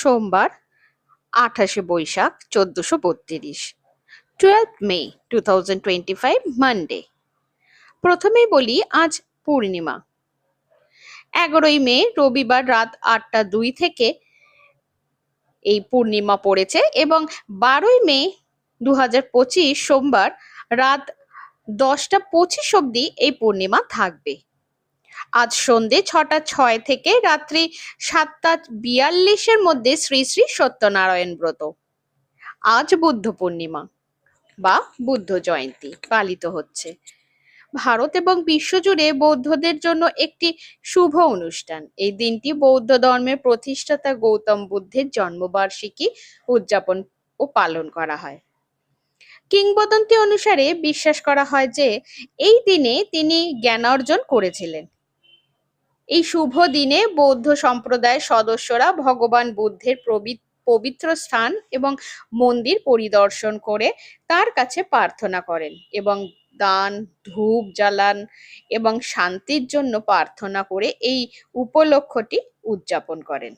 সোমবার, আঠাশে বৈশাখ, চোদ্দশো বত্রিশ। Twelve May two thousand twenty five Monday প্রথমেই বলি, আজ পূর্ণিমা। এগারোই মে, রবিবার রাত আটটা দুই থেকে এই পূর্ণিমা পড়েছে এবং বারোই মে দু হাজার পঁচিশ, সোমবার রাত দশটা পঁচিশ অবধি এই পূর্ণিমা থাকবে। আজ সন্ধে ছটা ছয় থেকে রাত্রি সাতটা বিয়াল্লিশের মধ্যে শ্রী শ্রী সত্যনারায়ণ ব্রত। আজ বুদ্ধ পূর্ণিমা বা বুদ্ধ জয়ন্তী পালিত হচ্ছে। ভারত এবং বিশ্বজুড়ে বৌদ্ধদের জন্য একটি শুভ অনুষ্ঠান। এই দিনটি বৌদ্ধ ধর্মের প্রতিষ্ঠাতা গৌতম বুদ্ধের জন্মবার্ষিকী উদযাপন ও পালন করা হয়। কিংবদন্তি অনুসারে বিশ্বাস করা হয় যে, এই দিনে তিনি জ্ঞানার্জন করেছিলেন। এই শুভ দিনে বৌদ্ধ সম্প্রদায়ের সদস্যরা ভগবান বুদ্ধের পবিত্র স্থান এবং মন্দির পরিদর্শন করে তার কাছে প্রার্থনা করেন এবং দান, ধূপ জ্বালান এবং শান্তির জন্য প্রার্থনা করে এই উপলক্ষটি উদযাপন করেন।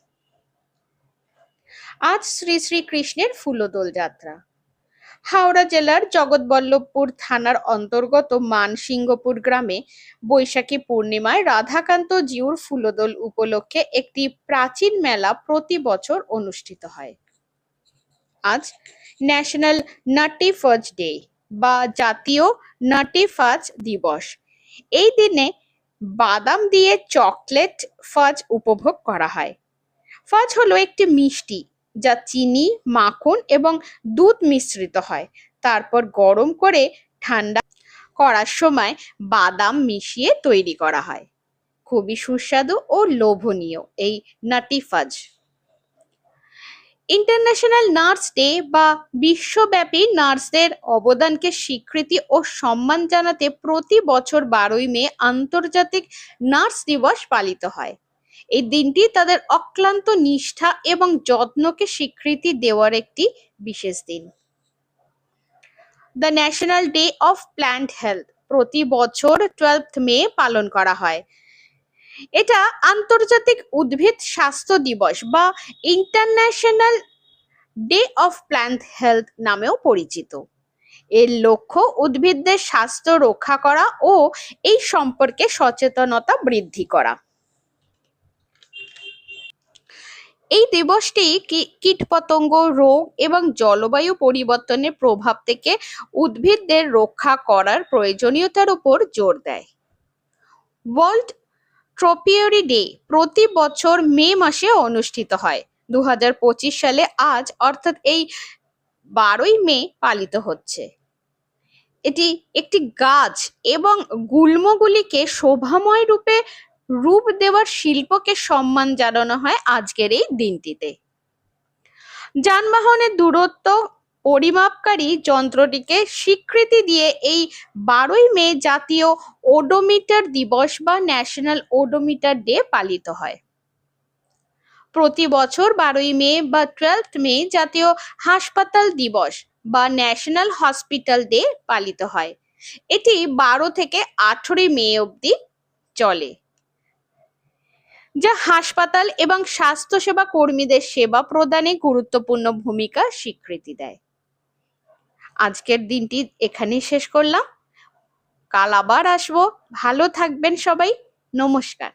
আজ শ্রী শ্রী কৃষ্ণের ফুলদোল যাত্রা। হাওড়া জেলার জগৎবল্লভপুর থানার অন্তর্গত মানসিংহপুর গ্রামে বৈশাখী পূর্ণিমায় রাধাকান্ত জিউর ফুলদোল উপলক্ষে একটি প্রাচীন মেলা প্রতি বছর অনুষ্ঠিত হয়। আজ ন্যাশনাল নাটি ফাজ ডে বা জাতীয় নাটি ফাজ দিবস। এই দিনে বাদাম দিয়ে চকলেট ফাজ উপভোগ করা হয়। ফাজ হলো একটি মিষ্টি যা চিনি, মাখন এবং দুধ মিশ্রিত হয়। তারপর গরম করে ঠান্ডা করার সময় বাদাম মিশিয়ে তৈরি করা হয়। খুবই সুস্বাদু ও লোভনীয় এই নাটি ফাজ ইন্টারন্যাশনাল নার্স ডে বা বিশ্বব্যাপী নার্সদের অবদানকে স্বীকৃতি ও সম্মান জানাতে প্রতি বছর বারোই মে আন্তর্জাতিক নার্স দিবস পালিত হয়। এই দিনটি তাদের অক্লান্ত নিষ্ঠা এবং যত্নকে স্বীকৃতি দেওয়ার একটি বিশেষ দিন। The national day of plant health প্রতি বছর টুয়েলভ মে পালন করা হয়। এটা আন্তর্জাতিক উদ্ভিদ স্বাস্থ্য দিবস বা international day of plant health নামেও পরিচিত। এর লক্ষ্য উদ্ভিদদের স্বাস্থ্য রক্ষা করা ও এই সম্পর্কে সচেতনতা বৃদ্ধি করা। এই দিবসটি কীটপতঙ্গ, রোগ এবং জলবায়ু পরিবর্তনের প্রভাব থেকে উদ্ভিদদের রক্ষা করার প্রয়োজনীয়তার উপর জোর দেয়। ওয়ার্ল্ড ট্রপিওরি ডে প্রতি বছর মে মাসে অনুষ্ঠিত হয়। দু হাজার পঁচিশ সালে আজ, অর্থাৎ এই বারোই মে পালিত হচ্ছে। এটি একটি গাছ এবং গুল্মগুলিকে শোভাময় রূপে রূপ দেওয়ার শিল্পকে সম্মান জানানো হয় আজকের এই দিনটিতে। যানবাহনের দূরত্ব, পরিমাপকারী যন্ত্রটিকে স্বীকৃতি দিয়ে এই বারোই মে জাতীয় ওডোমিটার দিবস বা ন্যাশনাল ওডোমিটার ডে পালিত হয়। প্রতি বছর বারোই মে বা টুয়েলথ মে জাতীয় হাসপাতাল দিবস বা ন্যাশনাল হসপিটাল ডে পালিত হয়। এটি বারো থেকে আঠেরোই মে অবধি চলে। যা হাসপাতাল এবং স্বাস্থ্যসেবা কর্মীদের সেবা প্রদানে গুরুত্বপূর্ণ ভূমিকা স্বীকৃতি দেয়। আজকের দিনটি এখানেই শেষ করলাম। কাল আবার আসব। ভালো থাকবেন সবাই। নমস্কার।